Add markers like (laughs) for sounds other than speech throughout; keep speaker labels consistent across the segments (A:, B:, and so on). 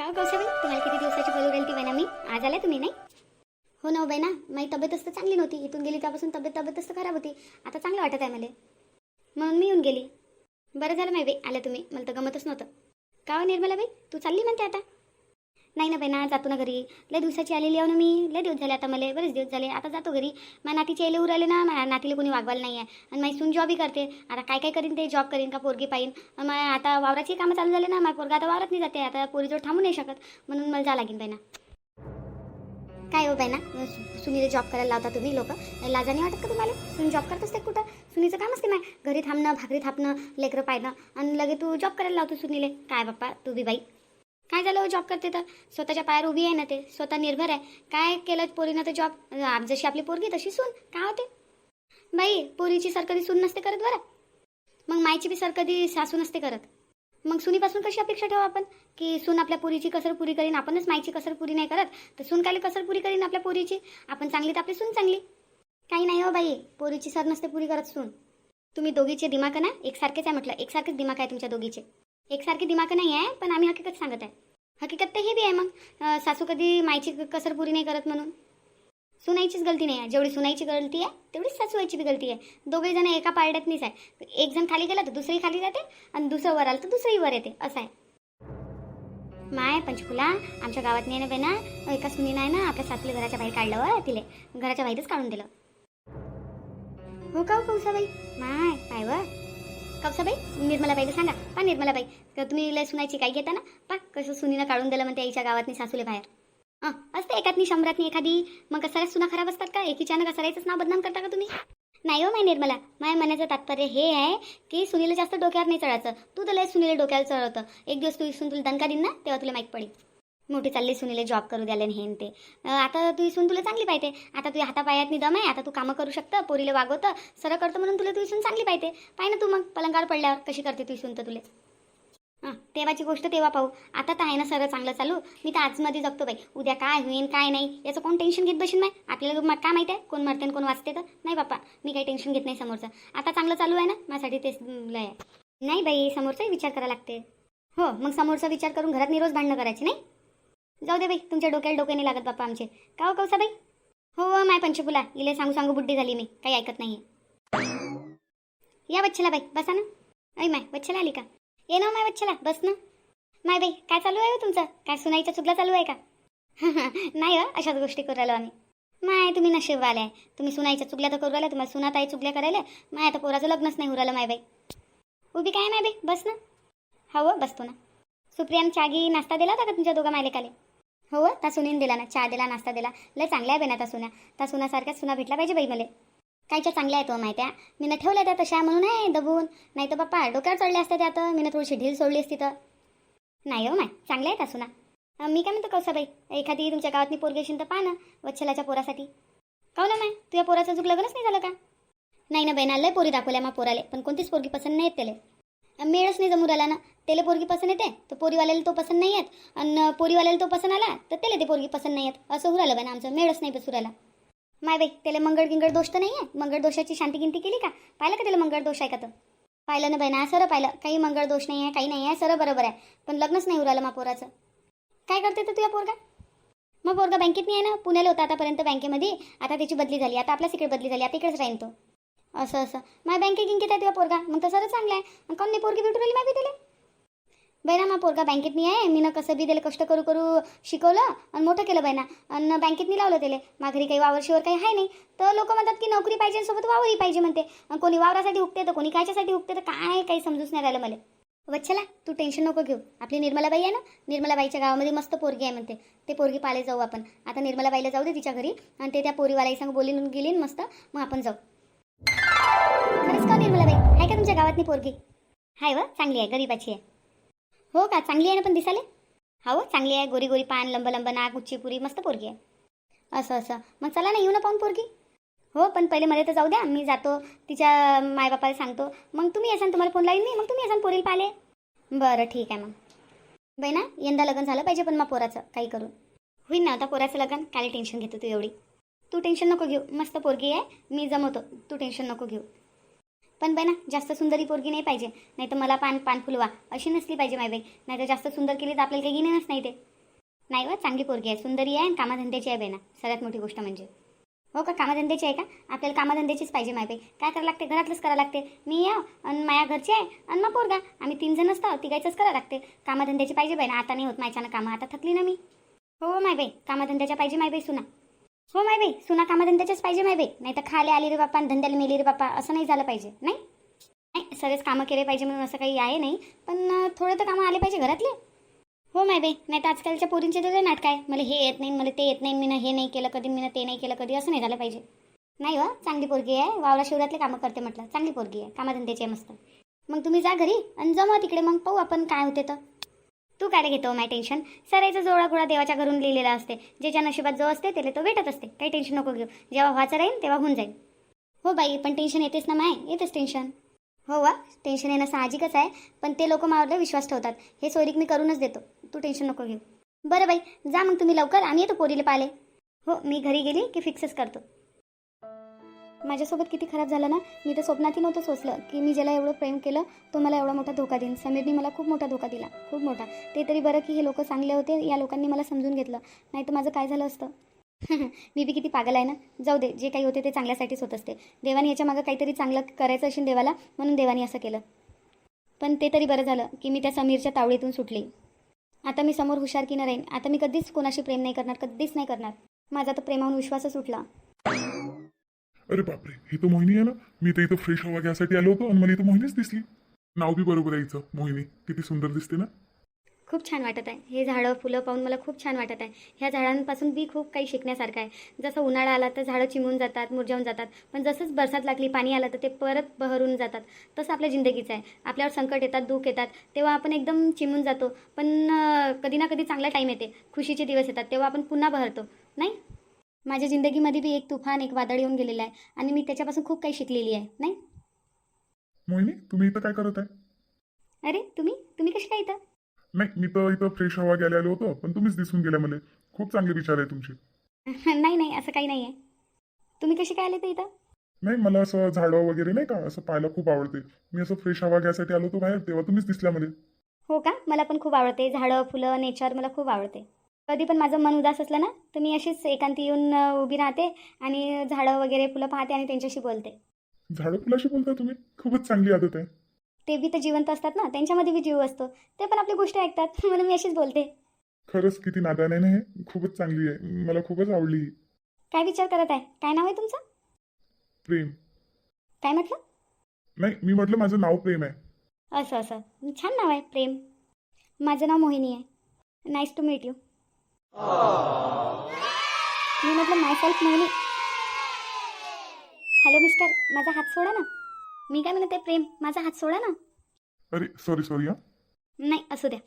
A: का कौशाबाई तुम्हाला किती दिवसाची बोलू गेली ती बहिणा मी? आज आल्या तुम्ही नाही? हो ना हो बहिणा माझी तब्येत तर चांगली नव्हती. इथून गेली त्यापासून तब्येत तब्येत तर खराब होती. आता चांगलं वाटत आहे मला. म्हणून मी येऊन गेली. बरं झालं माहिती बाई. आल्या तुम्ही. मला तर गमतच नव्हतं. का हो निर्मलाबाई? तू चालली म्हणते आता. नाही ना बहिणा जातो ना घरी. लय दिवसाची आलेली आहे ना मी. लय दिवस झाले आता मला बरेच दिवस झाले. आता जातो घरी. माझ्या नातीचे येले उराले ना माझ्या नातीला कोणी वागवायला नाही आहे आणि माझी सून जॉबही करते. आता काय काय करीन ते जॉब करीन का पोरगी पाहिन. मग आता वावराची कामं चालू झाले ना माझ्या पोरगा आता वावरात नाही जाते. आता पोरीजवळ थांबू नाही शकत. म्हणून मला जा लागेल बहिणा काय हो बहिणा सु- सुनीला जॉब करायला लावता तुम्ही लोक. लाजाने वाटत का तुम्हाला? सुनी जॉब करत असते कुठं? सुनीचं काम असते माय घरी थांबणं भाकरी थापणं लेकरं पाहणं आणि लगे तू जॉब करायला लावतो सुनीले. काय बाप्पा? तू बी बाई. काय झालं हो जॉब करते तर? स्वतःच्या पायावर उभी आहे ना ते. स्वतः निर्भर आहे. काय केलं पोरीनं तर जॉब जशी आपली पोरगी तशी सून. काय होते? बाई पोरीची सर सून नसते करत बरं. मग मायची बी सरकधी सासू नसते करत. मग सुनीपासून कशी अपेक्षा ठेवू आपण? की सून आपल्या पोरीची कसर पुरी करीन आपणच मायची कसर पुरी नाही करत. तर सून काय कसर पुरी करीन आपल्या पोरीची? आपण चांगली तर आपली सून चांगली. काही नाही हो बाई पोरीची सर नसते पुरी करत सून. तुम्ही दोघीचे दिमाग ना एकसारखेच आहे म्हटलं. एकसारखेच दिमाग आहे तुमच्या दोघीचे. एकसारखे दिमाग नाही आहे पण आम्ही हकीकत सांगत आहे. हकीकत तर हे बी आहे मग. सासू कधी मायची कसर पुरी नाही करत म्हणून. सुनाईचीच गलती नाही आहे. जेवढी सुनाईची गलती आहे तेवढीच सासूआईची बी गलती आहे. दोघे जण एका पारड्यातनीच आहे एक जण खाली गेला तर दुसरी खाली जाते आणि दुसरं वर आलं तर दुसरंही वर येते. असं आहे. माय पंचकुला आमच्या गावात नाही ना बेना एका सुनीनं आहे ना आपल्या सासूला घराच्या बाहेर काढलं व तिले. घराच्या बाहेरच काढून दिलं. हो का हो कौसाबाई? माय काय व कापसाबाई निर्मलाबाईला सांगा. पा निर्मलाबाई का तुम्ही लय सुनायची काय घेता ना? पा कसं सुनीनं काढून दिलं म्हणते आईच्या गावातनी सासूले बाहेर. हां असते एकातनी शंभरातनी एखादी. मग सगळ्यात सुना खराब असतात का? एकीच्यानं का सरायचंच नाव बदनाम करता का तुम्ही? नाही हो माय निर्मला. माय म्हणायचं तात्पर्य हे आहे की सुनीला जास्त डोक्यावर नाही चढायचं. तू तर लय सुनीला डोक्यावर चढवतं. एक दिवस तू इसून तुला दणका देईन ना तेव्हा तुला माहीत पडेल. मोठी चालली सुनीले जॉब करू द्याले आणि हे ते. आता तू इसून तुला चांगली पाहिजे. आता तुझ्या हातापायात दम आहे आता तू कामं करू शकतं पोरीला वागवतं सरळ करतं म्हणून तुला तू इसून चांगली पाहिजे. पाय ना तू मग पलंगावर पडल्यावर कशी करते तू इसून तर तुले? हां तेव्हाची गोष्ट तेव्हा पाहू. आता तर आहे ना सरळ चांगलं चालू. मी तर आजमध्ये जगतो बाई. उद्या काय होईन काय नाही याचं कोण टेन्शन घेत बसेन नाही आपल्याला काय माहिती आहे? कोण मरते कोण वाचते तर? नाही बाप्पा मी काही टेन्शन घेत नाही समोरचं. आता चांगलं चालू आहे ना? माझ्यासाठी तेच लय आहे. नाही बाई समोरचाही विचार करायला लागते. हो मग समोरचा विचार करून घरात निरोज भांडणं करायची नाही? जाऊ दे बाई तुमच्या डोक्याला डोके नाही लागत बाप्पा आमचे. का हो कौसा बाई? हो, हो माय पंचफुला इले सांगू सांगू बुड्डी झाली मी. काही ऐकत नाही या बच्छला बाई बसा ना. ऐ माय बच्छला आली का? ये ना हो माय बच्छला बस ना. माय बाई काय चालू आहे हो तुमचं? काय सुनाईचा चुकला चालू आहे का? (laughs) नाही हो अशाच गोष्टी करू राहिलो आम्ही. माय तुम्ही नशीबवाले आहे तुम्ही सुनाईच्या चुकल्या तर करू राहिल्या तुम्हाला सुनात आई चुकल्या करायला माय आता पोराचं लग्नच नाही उरालं माय बाई. उभी काय माय बाई? बस ना. हो, हो बसतो ना. सुप्रियान चागी नाश्ता दिला होता का तुमच्या दोघा मायलेकाले? हो त्या सुनीन दिला ना चहा दिला नाश्ता दिला. लय चांगल्या आहे बेना त्या सुना त्या सुनासारख्याच सुना भेटला पाहिजे बाई मला. कायच्या चांगल्या आहेत हो, तो माहिती आहे मी ना ठेवल्या त्या तशा म्हणून आहे दबून. नाही तर बाप्पा डोक्यावर चढले असते त्यात. मीनं मी ना थोडीशी ढील सोडली असती तर. नाही हो माय. चांगल्या आहेत त्या सुना. मी काय म्हणतो कौसाबाई एखादी तुमच्या गावातनी पोरगी असेल तर पहा ना वच्छलाच्या पोरासाठी. काऊ ना हो, माय? तुझ्या पोराचं अजून लग्नच नाही झालं का? नाही ना बहिणा लय पोरी दाखवल्या मग पोराले. पण कोणतीच पोरगी पसंत नाही येत त्याला. मेळच नाही जमू राहिला ना. त्याला पोरगी पसंत येते तर पोरीवाल्याला तो पसंत नाही येत. आणि पोरीवाल्याला तो पसंत आला तर त्याला ते पोरगी पसंत नाही येत. असं होऊ राहिलं आमचं. मेळच नाही बसू राहिला माय बाई त्याला मंगळ गिंगळ दोष तर नाही आहे? मंगळ दोषाची शांती गिंती केली का? पाहिलं का त्याला मंगळ दोष आहे का तर पाहिलं ना बहिणा सर पाहिलं. काही मंगळ दोष नाही आहे काही नाही आहे सर बरोबर आहे. पण लग्नच नाही उरालं मा पोराचं. काय करते तर तुझ्या पोरगा? मग पोरगा बँकेत नाही आहे ना? पुण्याला होता आतापर्यंत बँकेमध्ये. आता त्याची बदली झाली. आता आपल्याच इकडे बदली झाली. आता इकडेच राहीन तो. असं असं. माय बँकेत गिंकेत आहे तुझ्या पोरगा. मग तर सरं चांगलं आहे. मग नाही पोरगी भेटू राहिली माहिती त्याला बहिणा मग पोरगा बँकेत नाही आहे. मी ना कसं बी दिलं कष्ट करू करू शिकवलं आणि मोठं केलं बहिणा. आणि बँकेत नाही लावलं त्याला. माघारी काही वावरशीवर काही आहे नाही. तर लोक म्हणतात की नोकरी पाहिजे आणि सोबत वावरही पाहिजे म्हणते. आणि कोणी वावरासाठी उगते तर कोणी कायच्यासाठी उगते तर काय काही समजूच नाही राहिलं मला. वच्छला तू टेन्शन नको घेऊ. आपली निर्मलाबाई आहे ना? निर्मलाबाईच्या गावामध्ये मस्त पोरगी आहे म्हणते. ते पोरगी पाले जाऊ आपण. आता निर्मलाबाईला जाऊ दे तिच्या घरी. आणि ते त्या पोरीवालाही सांग बोलून गेली मस्त. मग आपण जाऊ. खरंच का निर्मलाबाई आहे? का तुमच्या गावातली पोरगी? हाय व चांगली आहे गरीबाची आहे. हो का चांगली आहे ना पण दिसाले हा हो चांगली आहे गोरी गोरी पान लंब लंब नाक उच्ची पुरी मस्त पोरगी आहे. असं असं. मग चला ना येऊ ना पाहून पोरगी? हो पण पहिले मला तर जाऊ द्या मी जातो तिच्या मायबापाला सांगतो. मग तुम्ही येसान तुम्हाला फोन लावीन मी मग तुम्ही येसान पोरीला पाले बरं ठीक आहे मग. बहिणा यंदा लग्न झालं पाहिजे पण मग पोराचं काही करून होईन ना आता पोराचं लग्न काय टेन्शन घेतो तू एवढी. तू टेन्शन नको घेऊ मस्त पोरगी आहे मी जमवतो तू टेन्शन नको घेऊ. पण बाई ना जास्त सुंदरी पोरगी नाही पाहिजे. नाही तर मला पान पान फुलवा अशी नसली पाहिजे माय बाई. नाही तर जास्त सुंदर केली तर आपल्याला काही गिनेच नाही ते. नाही व चांगली पोरगी आहे सुंदरी आहे आणि कामाधंद्याची आहे बेना सगळ्यात मोठी गोष्ट म्हणजे. हो का कामाधंद्याची आहे का? आपल्याला कामाधंद्याचीच पाहिजे माय बाई. काय करावं लागते? घरातलंच करावं लागते. मी या आणि माया घरची आहे आणि मग पोरगा. आम्ही तीन जण असतो तिघायचंच करावं लागते. कामाधंद्याची पाहिजे बाई ना आता नाही होत माझ्यानं कामं आता थकली ना मी. हो माय बाई कामाधंद्याच्या पाहिजे माय बाई सुना. हो माय बाई. सुना कामधंद्याच्याच पाहिजे माय बाई. नाही तर खाले आली रे बाप्पा आणि धंद्याला मेली रे बाप्पा असं नाही झालं पाहिजे नाही? नाही सगळेच कामं केले पाहिजे म्हणून असं काही आहे नाही. पण थोडे तर कामं आले पाहिजे घरातले. हो माय बाई. नाही तर आजकालच्या पोरींचे तर नाटक आहे. मला हे येत नाही मला ते येत नाही मी हे नाही केलं कधी मी ते नाही केलं कधी. असं नाही झालं पाहिजे. नाही हो चांगली पोरगी आहे. वावरा शिवरातले कामं करते म्हटलं. चांगली पोरगी आहे. कामाधंद्याची आहे मस्त. मग तुम्ही जा घरी आणि जमा तिकडे. मग पाहू आपण काय होते तर. तू काय घेतो माय टेन्शन सरायचा जोडा गोळा देवाच्या घरून लिहिलेला असते. ज्याच्या नशिबात जो असते त्याला तो भेटत असते. काही टेन्शन नको घेऊ. जेव्हा व्हायचं राहील तेव्हा होऊन जाईल. हो बाई पण टेन्शन येतेच ना माय. येतेच टेन्शन हो वा टेन्शन येणं साहजिकच आहे. पण ते लोक माझ्यावर विश्वास ठेवतात. हे सोरीक मी करूनच देतो. तू टेन्शन नको घेऊ. बरं बाई जा मग तुम्ही लवकर. आम्ही येतो पोरीला पाले हो मी घरी गेली की फिक्सच करतो. माझ्यासोबत किती खराब झालं ना? मी तर स्वप्नातही नव्हतं सोचलं की मी ज्याला एवढं प्रेम केलं तो मला एवढा मोठा धोका देईन. समीरने मला खूप मोठा धोका दिला खूप मोठा. ते तरी बरं की हे लोक चांगले होते या लोकांनी मला समजून घेतलं. नाही तर माझं काय झालं असतं? (laughs) मी बी किती पागल आहे ना? जाऊ दे जे काही होते ते चांगल्यासाठीच होत असते. देवानी याच्या मागं काहीतरी चांगलं करायचं असेल देवाला म्हणून देवानी असं केलं. पण ते तरी बरं झालं की मी त्या समीरच्या तावडीतून सुटली. आता मी समोर हुशार की न राहीन. आता मी कधीच कोणाशी प्रेम नाही करणार कधीच नाही करणार. माझा तर प्रेमाहून विश्वासच उठला.
B: अरे बापरे ही तर मोहिनी आहे ना? मी तर इथं फ्रेश हवा घ्यासाठी आलो होतो आणि मला इथं मोहिनीच दिसली. नाव बी बरोबर आहे हिचं मोहिनी. किती सुंदर दिसते ना?
A: खूप छान वाटत आहे. हे झाडं फुलं पाहून मला खूप छान वाटत आहे. ह्या झाडांपासून बी खूप काही शिकण्यासारखं आहे. जसं उन्हाळा आला तर झाडं चिमून जातात मुरझावून जातात. पण जसंच बरसात लागली पाणी आलं तर ते परत बहरून जातात. तसं आपल्या जिंदगीचं आहे. आपल्यावर संकट येतात दुःख येतात. तेव्हा आपण एकदम चिमून जातो. पण कधी ना कधी चांगला टाईम येते. खुशीचे दिवस येतात. तेव्हा आपण पुन्हा बहरतो. नाही? माझ्या जिंदगीमध्ये बी एक तुफान एक वादळ येऊन गेलेलं आहे आणि मी त्याच्यापासून खूप काही शिकलेली आहे नाही?
B: मोहिनी तुम्ही इथं काय करत आहे?
A: अरे तुम्ही? तुम्ही कशी काय इथं?
B: नाही मी तर इथं फ्रेश हवा घ्यायला आलो होतो पण तुम्हीच दिसून गेल्या मला. खूप चांगले विचार आहे तुमचे. (laughs)
A: नाही नाही असं काही नाही आहे तुम्ही कशी काय आले तर इथं?
B: नाही मला असं झाडं वगैरे नाही का असं पाहायला खूप आवडते. मी असं फ्रेश हवा घ्यायसाठी आलो होतो बाहेर तेव्हा तुम्हीच दिसल्या मला.
A: हो का? मला पण खूप आवडते. झाडं फुलं नेचर मला खूप आवडते. कधी पण माझं मन उदास असलं ना तर मी अशीच एकांती येऊन उभी राहते आणि झाडं वगैरे फुलं पाहते आणि त्यांच्याशी बोलते.
B: झाडं फुलाशी बोलता तुम्ही? खूपच चांगली आदत आहे.
A: ते बी तर जिवंत असतात ना त्यांच्यामध्ये बी जीव असतो. ते पण आपली गोष्ट ऐकतात (laughs) म्हणून मी अशीच बोलते.
B: खरंच किती नादान आहे ना हे खूपच चांगली आहे. मला खूपच आवडली.
A: काय विचार करत आहे? काय नाव आहे तुमचं?
B: प्रेम.
A: काय म्हटलं?
B: नाही मी म्हटलं माझं नाव प्रेम आहे.
A: असं असं. छान नाव आहे प्रेम. माझं नाव मोहिनी आहे. नाईस टू मीट यू मी म्हटलं myself Mohini hello mister माझा हात सोडा ना. मी काय म्हणते प्रेम माझा हात सोडा ना.
B: अरे सॉरी सॉरी हा.
A: नाही असू द्या.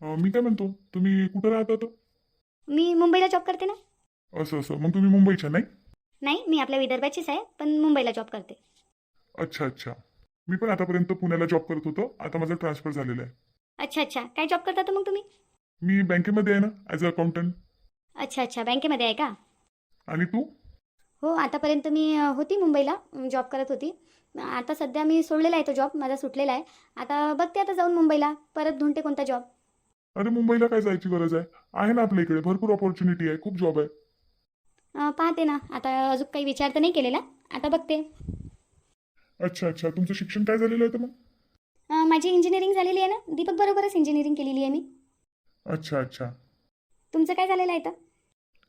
B: अं, मी काय म्हणतो तुम्ही कुठं राहता तर
A: मी मुंबईला जॉब करते ना.
B: असं असं. मग तुम्ही मुंबईच्या नाही?
A: नाही मी आपल्या विदर्भाचीच आहे पण मुंबईला जॉब करते.
B: अच्छा अच्छा. मी पण आतापर्यंत पुण्याला जॉब करत होतो. आता माझं ट्रान्सफर झालेलं आहे.
A: अच्छा अच्छा. काय जॉब करता तर मग तुम्ही?
B: मी बँकेमध्ये आहे ना ॲज अ अकाउंटंट
A: अच्छा अच्छा. बँकेमध्ये आहे का?
B: आणि तू?
A: हो आतापर्यंत मी अ, होती मुंबईला जॉब करत होती. आता सध्या मी सोडलेला आहे तो जॉब माझा सुटलेला आहे. आता बघते आता जाऊन मुंबईला परत ढूंढते कोणता जॉब
B: अरे मुंबईला काय जायची गरज आहे? आहे ना आपल्या इकडे भरपूर ऑपॉर्च्युनिटी आहे खूप जॉब आहे.
A: अ, पाहते ना. आता अजून काही विचार तर नाही केलेला. आता बघते.
B: अच्छा अच्छा. तुमचं शिक्षण काय झालेलं आहे तर मग?
A: अ, माझी इंजिनिअरिंग झालेली आहे ना. दीपक बरोबरच इंजिनिअरिंग केलेली आहे मी.
B: अच्छा अच्छा.
A: तुमचं काय झालेलं आहे तर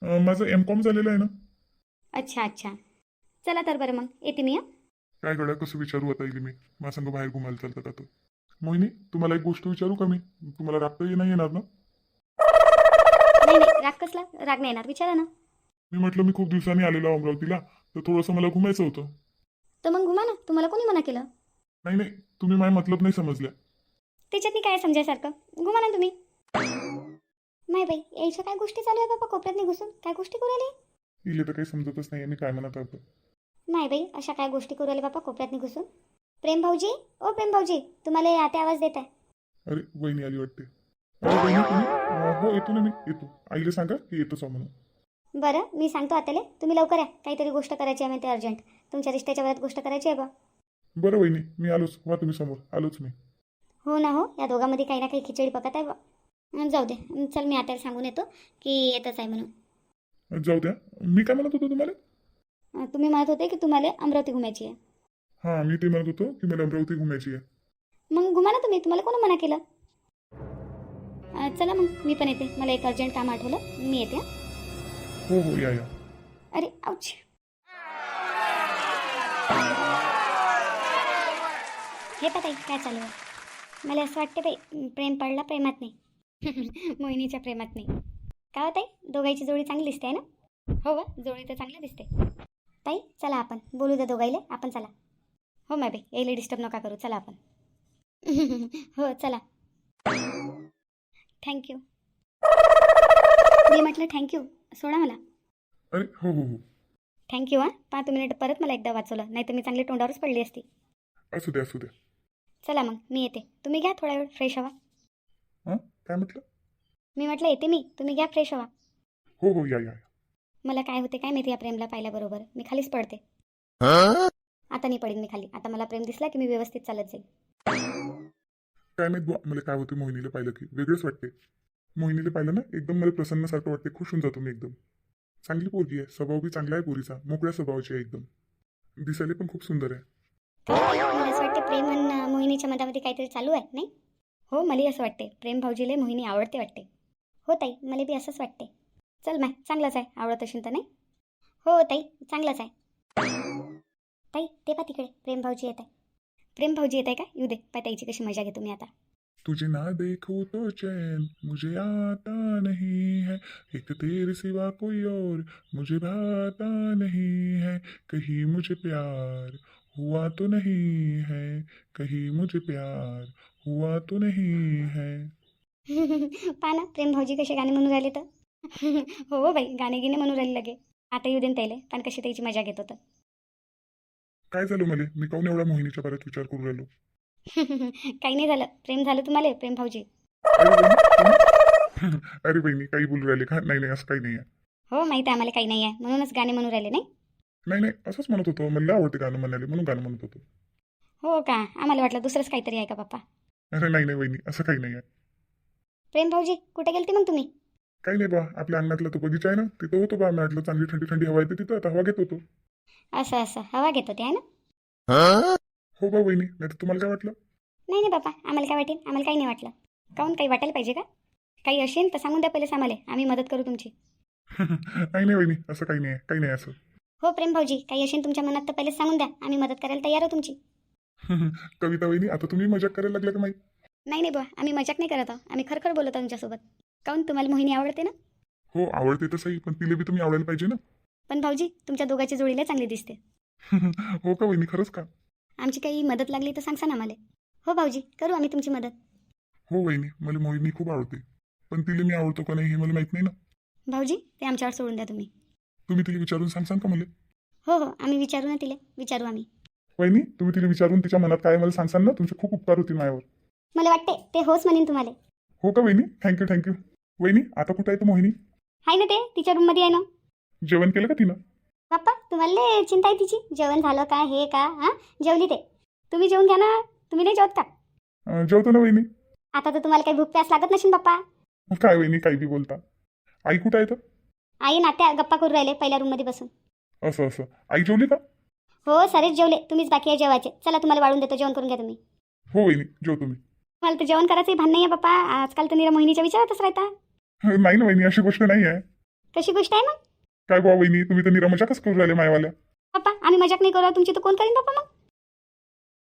B: अं, माझं एम कॉम झालेलं आहे ना.
A: अच्छा अच्छा. चला तर बरं मग. येते मी हं?
B: काय गड्या कसं विचारू आता येईल मी? माझ्या संग बाहेर घुमायला चालतात आता. मोहिनी तुम्हाला एक गोष्ट विचारू का मी? तुम्हाला राखता नाही येणार ना?
A: नाही नाही. राग कसला? राग नाही येणार. विचारा ना.
B: मी म्हटलं मी खूप दिवसांनी आलेलो आहे अमरावतीला. तर थोडंसं मला घुमायचं होतं.
A: तर मग घुमा ना. तुम्हाला कोणी मना केलं?
B: नाही नाही. तुम्ही माझ्या मतलब नाही समजल्या.
A: त्याच्यातनी काय समजायसारखं? घुमा ना तुम्ही. नाही बाई यायच्या काय गोष्टी चालू आहे बाबा कोपऱ्यात घुसून काय गोष्टी करू राहिले?
B: इले तर काही समजतच नाही मी काय म्हणत होतो?
A: नाही बाई अशा काय गोष्टी करू राहिले बाबा कोपऱ्यात घुसून प्रेम भाऊजी? ओ प्रेम भाऊजी तुम्हाला आते आवाज देत आहे
B: अरे वहिनी आली वाटते. अरे वहिनी तुम्ही अं, हो येतो ना मी येतो. आईला सांगा की येतोच आहे म्हणून
A: बरं मी सांगतो आत्याले तुम्ही लवकर या. काहीतरी गोष्ट करायची आहे ते अर्जंट. तुमच्या रिश्त्याच्या वयात गोष्ट करायची आहे बा.
B: बरं वहिनी मी आलोच. वा तुम्ही समोर. आलोच मी.
A: हो ना हो या दोघांमध्ये काही ना काही खिचडी पकत आहे बा. जाऊ दे. चल मी आता सांगून येतो की येतच आहे म्हणून.
B: जाऊ द्या. मी काय म्हणत होतो तुम्हाला?
A: तुम्ही म्हणत होते की तुम्हाला अमरावती घुमायची आहे.
B: हा मी ते म्हणत होतो की मला अमरावती घुमायची आहे.
A: मग घुमा ना तुम्ही. तुम्हाला कोण मना केलं? अं, चला मग मी पण येते. मला एक अर्जंट काम आठवलं. मी येते हं.
B: हो हो या या.
A: अरे आउच हे पताई काय चालू आहे? मला असं वाटते बाई प्रेम पडला प्रेमात नाही. (laughs) मोहिनीच्या प्रेमात नाही. काय होत आहे दोघांची जोडी चांगली दिसते ना? हो व जोडी तर चांगली दिसते. ताई चला आपण. बोलू द्या दोघाईले. आपण चला. हो मॅ बाई. यायला डिस्टर्ब नका करू. चला आपण. (laughs) हो चला. थँक्यू मी म्हटलं थँक्यू सोडा मला.
B: अरे हो हो हो.
A: थँक्यू हां. पाच मिनिट परत मला एकदा वाचवलं. नाही तर मी चांगली तोंडावरच पडली असती.
B: असू द्या असू द्या.
A: चला मग मी येते. तुम्ही घ्या थोडा वेळ फ्रेश हवा.
B: हां? काय म्हटलं?
A: मी म्हटलं येते मी. तुम्ही घ्या फ्रेश हवा.
B: हो हो या या या.
A: मला काय होते काय माहिती या प्रेमला पाहिल्याबरोबर. मी खालीच पडते. आता नाही पडेन मी खाली. आता मला प्रेम दिसला की मी व्यवस्थित चालत जाईल
B: काय माहीत बुवा मला काय होते मोहिनीला पाहिलं की. वेगळंच वाटते. मोहिनीला पाहिलं ना एकदम मला प्रसन्नसारखं वाटते. खुश होऊन जातो मी एकदम. चांगली पोरगी आहे. स्वभाव बी चांगला आहे पोरीचा. मोकळ्या स्वभावाची आहे एकदम. दिसायला पण खूप सुंदर आहे.
A: मला असं वाटते प्रेम आणि मोहिनीच्या मधामध्ये काहीतरी चालू आहे नाही? हो मला असं वाटते प्रेम भाऊजीले मोहिनी आवडते वाटते हो ताई मला बी असंच वाटते चल माय चांगलाच आहे आवडत असेल तर नाही? हो ताई चांगलाच आहे. ताई ते पा तिकडे प्रेम भाऊजी येत आहे. प्रेम भाऊजी येत आहे का? येऊ दे पाय ताईची कशी मजा घेतो मी आता.
B: तुझे ना देखो तो चैन मुझे आता नहीं है. एक तेरे सिवा कोई और मुझे भाता नहीं है. कहीं मुझे प्यार हुआ तो नहीं है कहीं मुझे प्यार हुआ तो नहीं है। (laughs)
A: पहा ना प्रेम भाऊजी कसे गाणे म्हणून राहिले तर? (laughs) हो बाई गाणे गिणे म्हणून राहिले लगे. आता येऊ दे ना ताईले पण कशी त्याची मजा घेत होतं
B: काय झालं मला? मी काऊन एवढा मोहिनीच्या परत विचार करू राहिलो? (laughs)
A: काही नाही झालं. प्रेम झालं तुम्हाला प्रेम भाऊजी.
B: अरे बहिणी? अरे. बहिणी काही बोलू राहिले का? नाही नाही असं काही नाही आहे.
A: हो माहिती आहे आम्हाला काही नाही आहे. म्हणूनच गाणे म्हणून राहिले नाही?
B: नाही नाही असंच म्हणत होतो. मला आवडते गाणं म्हणाले म्हणून गाणं म्हणत होतो.
A: हो का? आम्हाला वाटलं दुसरंच काहीतरी आहे का पप्पा?
B: अरे नाही नाही बहिणी असं काही नाही आहे.
A: प्रेम भाऊजी कुठे गेलते मग तुम्ही?
B: काही नाही बा आपल्या अंगणातला तो बगीचा आहे ना तिथं होतो बा म्हटलं चांगली थंडी थंडी हवा येते तिथं आता हवा घेत होतो.
A: असं असं हवा घेत होते आहे ना?
B: हो बा बहिणी नाही तर तुम्हाला काय वाटलं?
A: नाही नाही बापा आम्हाला काय वाटेल? आम्हाला काही नाही वाटलं. काहून काही वाटायला पाहिजे का? काही असेल तर सांगून द्या पहिलेच आम्हाला. आम्ही मदत करू तुमची. (laughs)
B: नाही नाही बहिणी असं काही नाही आहे. काही नाही असं.
A: हो प्रेम भाऊजी काही असेल तुमच्या मनात तर पहिलेच सांगून द्या. आम्ही मदत करायला तयार आहे तुमची. (laughs)
B: कविता बहिणी आता तुम्ही मजाक करायला लागला का माहीत
A: नाही नाही बुवा आम्ही मजाक नाही करत आहोत. आम्ही खरखर बोलत आहोत तुमच्यासोबत काहून तुम्हाला मोहिनी आवडते ना?
B: हो आवडते तर सही पण तिला बी तुम्ही आवडायला पाहिजे ना?
A: पण भाऊजी तुमच्या दोघांची जोडीला चांगली दिसते. (laughs)
B: हो का बहिणी खरंच का?
A: आमची काही मदत लागली तर सांगसा ना मला. हो भाऊजी करू आम्ही तुमची मदत.
B: हो बहिणी मला मोहिनी खूप आवडते. पण तिला मी आवडतो का नाही हे मला माहीत नाही ना?
A: भाऊजी ते आमच्यावर सोडून द्या तुम्ही.
B: तुम्ही तिला विचारून सांगसान का मला?
A: हो हो आम्ही विचारू ना तिला. विचारू आम्ही.
B: वहिनी तुम्ही तिला विचारून तिच्या मनात काय आहे मला सांगसान ना तुमचे खूप उपकार होतील माझ्यावर.
A: मला वाटते ते होच म्हणेन तुम्हाला.
B: हो का वहिनी? थँक्यू थँक्यू वहिनी आता कुठं आहे तर मोहिनी?
A: आहे ना ते तिच्या रूममध्ये आहे ना.
B: जेवण केलं का तिनं?
A: बाप्पा तुम्हाला लय चिंता आहे तिची. जेवण झालं का हे का हां? जेवली ते. तुम्ही जेवून घ्या ना. तुम्ही नाही जेवत. का
B: अं, जेवतो ना वहिनी.
A: आता तर तुम्हाला काही भूक प्यास लागत नसेल बाप्पा
B: काय वहिनी काही बी बोलता. आई कुठं आहे तर?
A: आई नात्या गप्पा करू राहिले पहिल्या रूममध्ये बसून.
B: असं असं. आई जेवली का?
A: हो सरेच जेवले. तुम्हीच बाकी आहे जेवायचे. चला तुम्हाला वाढून देतो. जेवण करून घ्या तुम्ही.
B: हो वहिनी. जेवतो मी.
A: मला तर जेवण करायचंही भान नाही आहे बाप्पा आजकाल तर निरा मोहिनीच्या विचारातच राहता
B: नाही ना वहिनी. अशी गोष्ट नाही आहे
A: कशी गोष्ट आहे मग?
B: काय बुवा वहिनी? तुम्ही तर निरा मजाकच करू राहिले मायवाल्या.
A: बाप्पा आम्ही मजाक नाही करू तुमची तर कोण करीन बाप्पा मग?